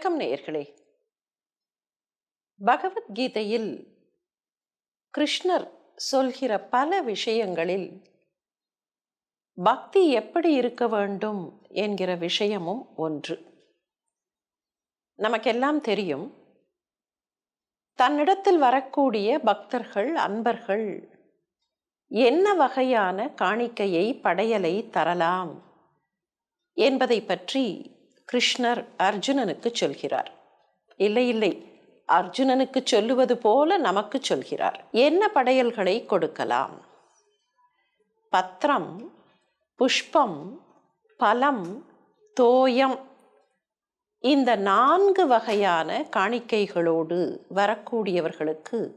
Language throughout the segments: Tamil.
வணக்கம் நேயர்களே. பகவத்கீதையில் கிருஷ்ணர் சொல்கிற பல விஷயங்களில் பக்தி எப்படி இருக்க வேண்டும் என்கிற விஷயமும் ஒன்று. நமக்கெல்லாம் தெரியும் தன்னிடத்தில் வரக்கூடிய பக்தர்கள் அன்பர்கள் என்ன வகையான காணிக்கையை படையலை தரலாம் என்பதை பற்றி கிருஷ்ணர் அர்ஜுனனுக்கு சொல்கிறார். இல்லை இல்லை. அர்ஜுனனுக்கு சொல்லுவது போல நமக்கு சொல்கிறார். என்ன படையல்களை கொடுக்கலாம்? பத்திரம் புஷ்பம் பலம் தோயம் இந்த நான்கு வகையான காணிக்கைகளோடு வரக்கூடியவர்களுக்கு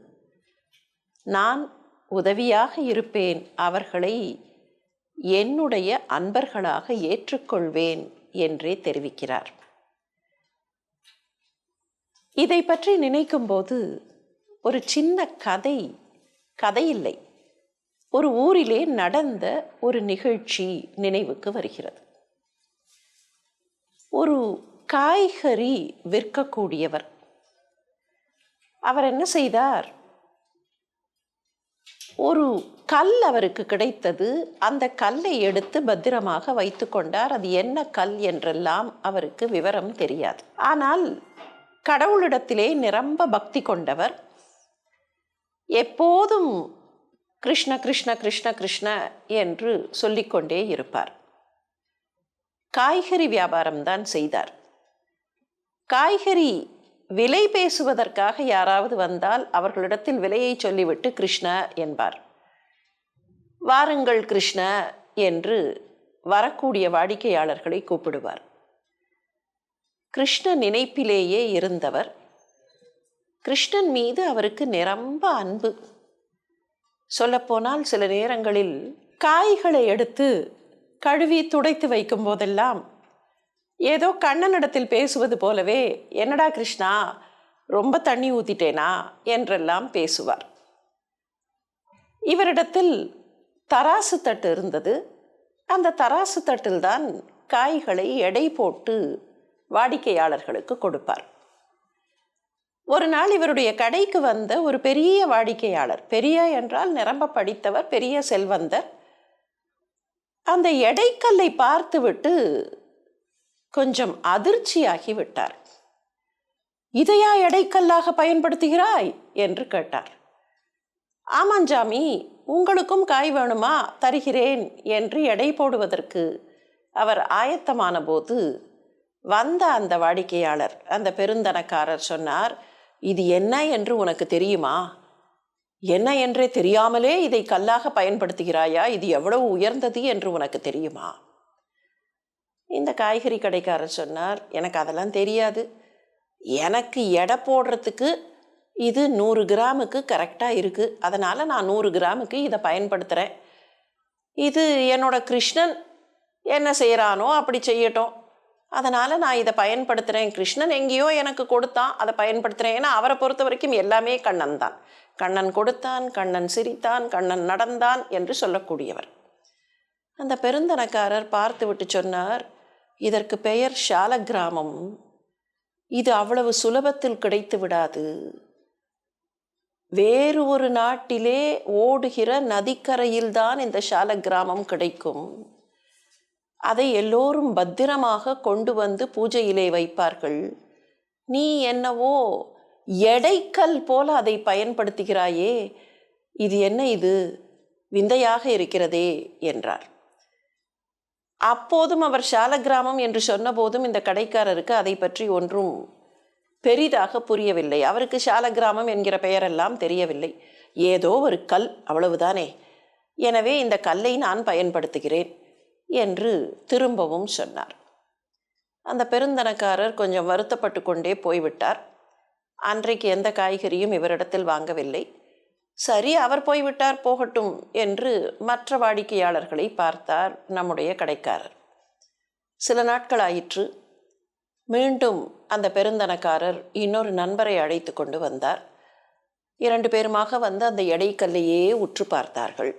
நான் உதவியாக இருப்பேன். அவர்களை என்னுடைய அன்பர்களாக ஏற்றுக்கொள்வேன். என்றே தெரிவிக்கிறார். இதை பற்றி நினைக்கும்போது ஒரு சின்ன கதை கதை இல்லை ஒரு ஊரிலே நடந்த ஒரு நிகழ்ச்சி நினைவுக்கு வருகிறது. ஒரு காய்கறி விற்கக்கூடியவர். அவர் என்ன செய்தார்? ஒரு கல் அவருக்கு கிடைத்தது. அந்த கல்லை எடுத்து பத்திரமாக வைத்து கொண்டார். அது என்ன கல் என்றெல்லாம் அவருக்கு விவரம் தெரியாது. ஆனால் கடவுளிடத்திலே நிரம்ப பக்தி கொண்டவர் எப்போதும் கிருஷ்ண கிருஷ்ண கிருஷ்ண கிருஷ்ண என்று சொல்லிக்கொண்டே இருப்பார். காய்கறி வியாபாரம்தான் செய்தார். காய்கறி விலை பேசுவதற்காக யாராவது வந்தால் அவர்களிடத்தில் விலையை சொல்லிவிட்டு கிருஷ்ண என்பார். வாருங்கள் கிருஷ்ண என்று வரக்கூடிய வாடிக்கையாளர்களை கூப்பிடுவார். கிருஷ்ண நினைப்பிலேயே இருந்தவர். கிருஷ்ணன் மீது அவருக்கு நிரம்ப அன்பு. சொல்லப்போனால் சில நேரங்களில் காய்களை எடுத்து கழுவி துடைத்து வைக்கும் போதெல்லாம் ஏதோ கண்ணனிடத்தில் பேசுவது போலவே என்னடா கிருஷ்ணா ரொம்ப தண்ணி ஊத்திட்டேனா? என்றெல்லாம் பேசுவார். இவரிடத்தில் தராசு தட்டு இருந்தது. அந்த தராசு தட்டில்தான் காய்களை எடை போட்டு வாடிக்கையாளர்களுக்கு கொடுப்பார். ஒரு நாள் இவருடைய கடைக்கு வந்த ஒரு பெரிய வாடிக்கையாளர் பெரிய என்றால் நிரம்ப படித்தவர் பெரிய செல்வந்தர் அந்த எடைக்கல்லை பார்த்துவிட்டு கொஞ்சம் அதிர்ச்சியாகி விட்டார். இதையா எடைக்கல்லாக பயன்படுத்துகிறாய்? என்று கேட்டார். ஆமாஞ்சாமி உங்களுக்கும் காய் வேணுமா? தருகிறேன் என்று எடை போடுவதற்கு அவர் ஆயத்தமான போது வந்த அந்த வாடிக்கையாளர் அந்த பெருந்தனக்காரர் சொன்னார் இது என்ன என்று உனக்கு தெரியுமா? என்ன என்றே தெரியாமலே இதை கல்லாக பயன்படுத்துகிறாயா? இது எவ்வளவு உயர்ந்தது என்று உனக்கு தெரியுமா? இந்த காய்கறி கடைக்காரர் சொன்னார் எனக்கு அதெல்லாம் தெரியாது. எனக்கு எடை போடுறதுக்கு இது நூறு கிராமுக்கு கரெக்டாக இருக்குது அதனால் நான் நூறு கிராமுக்கு இதை பயன்படுத்துகிறேன் இது என்னோட கிருஷ்ணன் என்ன செய்கிறானோ அப்படி செய்யட்டும். அதனால் நான் இதை பயன்படுத்துகிறேன் கிருஷ்ணன் எங்கேயோ எனக்கு கொடுத்தான் அதை பயன்படுத்துகிறேன் ஏன்னா அவரை பொறுத்த வரைக்கும் எல்லாமே கண்ணன் தான். கண்ணன் கொடுத்தான் கண்ணன் சிரித்தான் கண்ணன் நடந்தான் என்று சொல்லக்கூடியவர். அந்த பெருந்தனக்காரர் பார்த்து விட்டு சொன்னார் இதற்கு பெயர் ஷால கிராமம் இது அவ்வளவு சுலபத்தில் கிடைத்து விடாது. வேறு ஒரு நாட்டிலே ஓடுகிற நதிக்கரையில்தான் இந்த ஷாலக்கிராமம் கிடைக்கும். அதை எல்லோரும் பத்திரமாக கொண்டு வந்து பூஜையிலே வைப்பார்கள். நீ என்னவோ எடைக்கல் போல அதை பயன்படுத்துகிறாயே இது என்ன இது? விந்தையாக இருக்கிறதே என்றார். அப்போதும் அவர் ஷாலக்கிராமம் என்று சொன்னபோதும் இந்த கடைக்காரருக்கு அதை பற்றி ஒன்றும் பெரிதாக புரியவில்லை. அவருக்கு ஷாலக்கிராமம் என்கிற பெயரெல்லாம் தெரியவில்லை. ஏதோ ஒரு கல் அவ்வளவுதானே. எனவே இந்த கல்லை நான் பயன்படுத்துகிறேன் என்று திரும்பவும் சொன்னார். அந்த பெருந்தனக்காரர் கொஞ்சம் வருத்தப்பட்டு கொண்டே போய்விட்டார். அன்றைக்கு எந்த காய்கறியும் இவரிடத்தில் வாங்கவில்லை. சரி அவர் போய்விட்டார் போகட்டும் என்று மற்ற வாடிக்கையாளர்களை பார்த்தார் நம்முடைய கடைக்காரர். சில நாட்கள் ஆயிற்று. மீண்டும் அந்த பெருந்தனக்காரர் இன்னொரு நண்பரை அழைத்து கொண்டு வந்தார். இரண்டு பேருமாக வந்து அந்த எடைக்கல்லையே உற்று பார்த்தார்கள்.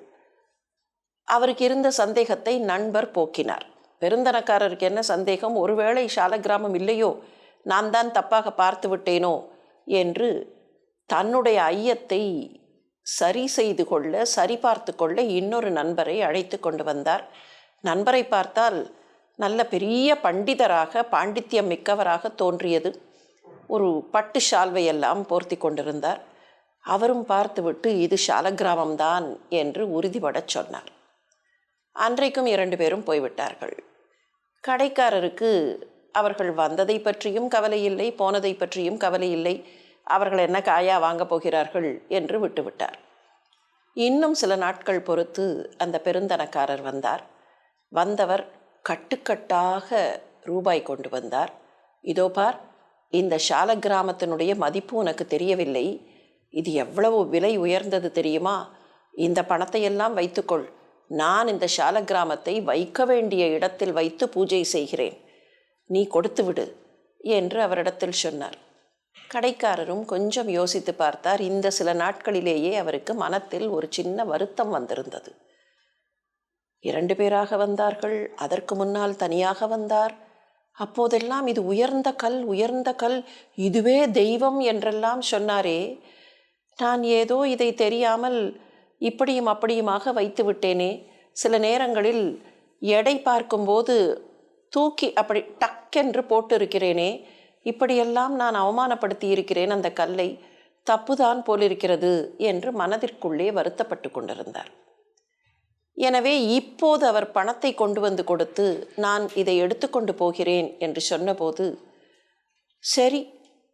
அவருக்கு இருந்த சந்தேகத்தை நண்பர் போக்கினார். பெருந்தனக்காரருக்கு என்ன சந்தேகம்? ஒருவேளை சாலக்கிராமம் இல்லையோ? நான் தான் தப்பாக பார்த்து விட்டேனோ? என்று தன்னுடைய ஐயத்தை சரி செய்து கொள்ள சரி பார்த்து கொள்ள இன்னொரு நண்பரை அழைத்து கொண்டு வந்தார். நண்பரை பார்த்தால் நல்ல பெரிய பண்டிதராக பாண்டித்யம் மிக்கவராக தோன்றியது. ஒரு பட்டு ஷால்வையெல்லாம் போர்த்தி கொண்டிருந்தார். அவரும் பார்த்துவிட்டு இது சாலக்கிராமம்தான் என்று உறுதிபடச் சொன்னார். அன்றைக்கும் இரண்டு பேரும் போய்விட்டார்கள். கடைக்காரருக்கு அவர்கள் வந்ததை பற்றியும் கவலை இல்லை போனதை பற்றியும் கவலை இல்லை. அவர்கள் என்ன காயா வாங்கப் போகிறார்கள் என்று விட்டுவிட்டார். இன்னும் சில நாட்கள் பொறுத்து அந்த பெருந்தனக்காரர் வந்தார். வந்தவர் கட்டுக்கட்டாக ரூபாய் கொண்டு வந்தார். இதோ பார் இந்த சால கிராமத்தினுடைய மதிப்பு உனக்கு தெரியவில்லை. இது எவ்வளவு விலை உயர்ந்தது தெரியுமா? இந்த பணத்தையெல்லாம் வைத்துக்கொள். நான் இந்த சால கிராமத்தை வைக்க வேண்டிய இடத்தில் வைத்து பூஜை செய்கிறேன். நீ கொடுத்து விடு என்று அவரிடத்தில் சொன்னார். கடைக்காரரும் கொஞ்சம் யோசித்து பார்த்தார். இந்த சில நாட்களிலேயே அவருக்கு மனத்தில் ஒரு சின்ன வருத்தம் வந்திருந்தது. இரண்டு பேராக வந்தார்கள் அதற்கு முன்னால் தனியாக வந்தார். அப்போதெல்லாம் இது உயர்ந்த கல் உயர்ந்த கல் இதுவே தெய்வம் என்றெல்லாம் சொன்னாரே. நான் ஏதோ இதை தெரியாமல் இப்படியும் அப்படியுமாக வைத்து விட்டேனே. சில நேரங்களில் எடை பார்க்கும்போது தூக்கி அப்படி டக்கென்று போட்டிருக்கிறேனே. இப்படியெல்லாம் நான் அவமானப்படுத்தி இருக்கிறேன் அந்த கல்லை. தப்புதான் போலிருக்கிறது என்று மனதிற்குள்ளே வருத்தப்பட்டு கொண்டிருந்தார். எனவே இப்போது அவர் பணத்தை கொண்டு வந்து கொடுத்து நான் இதை எடுத்துக்கொண்டு போகிறேன் என்று சொன்னபோது சரி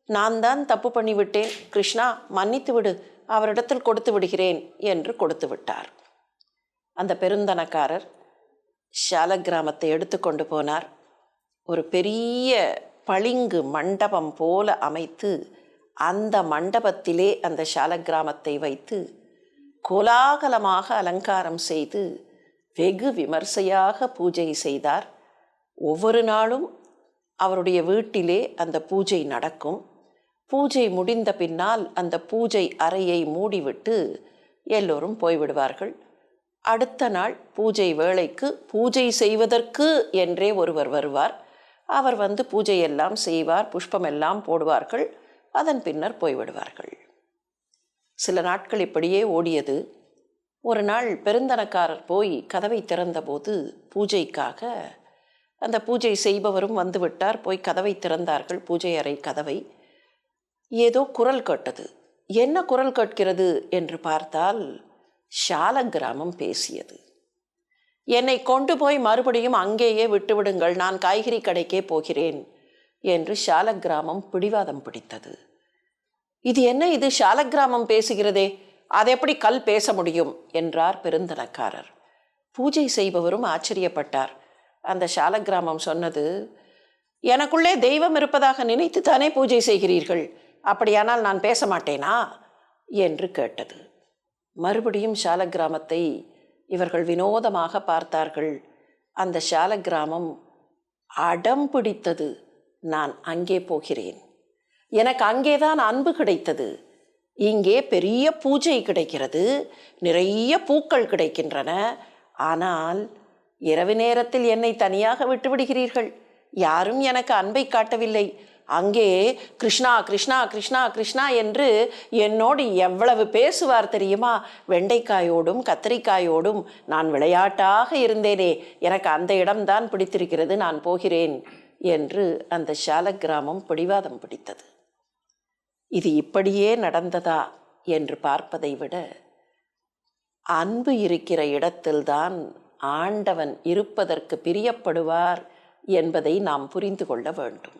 நான் தான் தப்பு பண்ணிவிட்டேன் கிருஷ்ணா மன்னித்து விடு. அவரிடத்தில் கொடுத்து விடுகிறேன் என்று கொடுத்து விட்டார். அந்த பெருந்தனக்காரர் ஷால கிராமத்தை எடுத்துக்கொண்டு போனார். ஒரு பெரிய பளிங்கு மண்டபம் போல அமைத்து அந்த மண்டபத்திலே அந்த ஷால கிராமத்தை வைத்து கோலாகலமாக அலங்காரம் செய்து வெகு விமர்சையாக பூஜை செய்தார். ஒவ்வொரு நாளும் அவருடைய வீட்டிலே அந்த பூஜை நடக்கும். பூஜை முடிந்த பின்னால் அந்த பூஜை அறையை மூடிவிட்டு எல்லோரும் போய்விடுவார்கள். அடுத்த நாள் பூஜை வேளைக்கு பூஜை செய்வதற்கு என்றே ஒருவர் வருவார். அவர் வந்து பூஜையெல்லாம் செய்வார் புஷ்பமெல்லாம் போடுவார்கள் அதன் பின்னர் போய்விடுவார்கள். சில நாட்கள் இப்படியே ஓடியது. ஒரு நாள் பெருந்தனக்காரர் போய் கதவை திறந்தபோது பூஜைக்காக அந்த பூஜை செய்பவரும் வந்துவிட்டார் போய் கதவை திறந்தார்கள் பூஜை அறை கதவை. ஏதோ குரல் கேட்டது. என்ன குரல் கேட்கிறது? என்று பார்த்தால் ஷால கிராமம் பேசியது. என்னை கொண்டு போய் மறுபடியும் அங்கேயே விட்டுவிடுங்கள். நான் காய்கறி கடைக்கே போகிறேன். என்று சாலக்கிராமம் பிடிவாதம் பிடித்தது. இது என்ன இது? ஷாலக்கிராமம் பேசுகிறதே. அது எப்படி கல் பேச முடியும்? என்றார் பெருந்தனக்காரர். பூஜை செய்பவரும் ஆச்சரியப்பட்டார். அந்த சாலக்கிராமம் சொன்னது எனக்குள்ளே தெய்வம் இருப்பதாக நினைத்து தானே பூஜை செய்கிறீர்கள். அப்படியானால் நான் பேச மாட்டேனா? என்று கேட்டது. மறுபடியும் ஷாலக்கிராமத்தை இவர்கள் வினோதமாக பார்த்தார்கள். அந்த ஷாலக்கிராமம் அடம் பிடித்தது. நான் அங்கே போகிறேன். எனக்கு அங்கேதான் அன்பு கிடைத்தது. இங்கே பெரிய பூஜை கிடைக்கிறது. நிறைய பூக்கள் கிடைக்கின்றன. ஆனால் இரவு நேரத்தில் என்னை தனியாக விட்டுவிடுகிறீர்கள். யாரும் எனக்கு அன்பை காட்டவில்லை. அங்கே கிருஷ்ணா கிருஷ்ணா கிருஷ்ணா கிருஷ்ணா என்று என்னோடு எவ்வளவு பேசுவார் தெரியுமா? வெண்டைக்காயோடும் கத்திரிக்காயோடும் நான் விளையாட்டாக இருந்தேனே. எனக்கு அந்த இடம்தான் பிடித்திருக்கிறது நான் போகிறேன் என்று அந்த சால கிராமம் பிடிவாதம் பிடித்தது. இது இப்படியே நடந்ததா என்று பார்ப்பதை விட அன்பு இருக்கிற இடத்தில்தான் ஆண்டவன் இருப்பதற்கு பிரியப்படுவார் என்பதை நாம் புரிந்து கொள்ள வேண்டும்.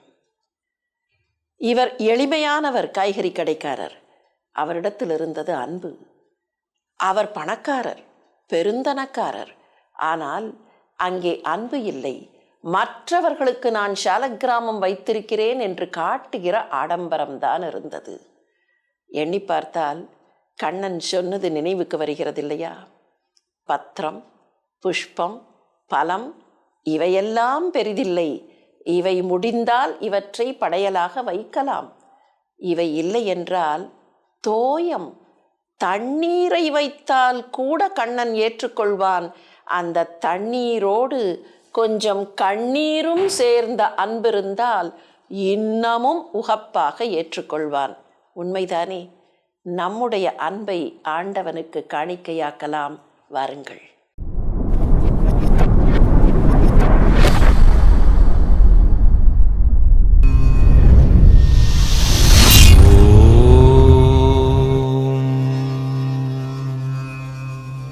இவர் எளிமையானவர் காய்கறி கடைக்காரர். அவரிடத்தில் இருந்தது அன்பு. அவர் பணக்காரர் பெருந்தனக்காரர். ஆனால் அங்கே அன்பு இல்லை. மற்றவர்களுக்கு நான் சாலக்கிராமம் வைத்திருக்கிறேன் என்று காட்டுகிற ஆடம்பரம்தான் இருந்தது. எண்ணி பார்த்தால் கண்ணன் சொன்னது நினைவுக்கு வருகிறது இல்லையா பத்திரம் புஷ்பம் பலம் இவையெல்லாம் பெரிதில்லை. இவை முடிந்தால் இவற்றை படையலாக வைக்கலாம். இவை இல்லை என்றால் தோயம் தண்ணீரை வைத்தால் கூட கண்ணன் ஏற்றுக்கொள்வான். அந்த தண்ணீரோடு கொஞ்சம் கண்ணீரும் சேர்ந்த அன்பிருந்தால் இன்னமும் உகப்பாக ஏற்றுக்கொள்வான். உண்மைதானே? நம்முடைய அன்பை ஆண்டவனுக்கு காணிக்கையாக்கலாம். வாருங்கள்.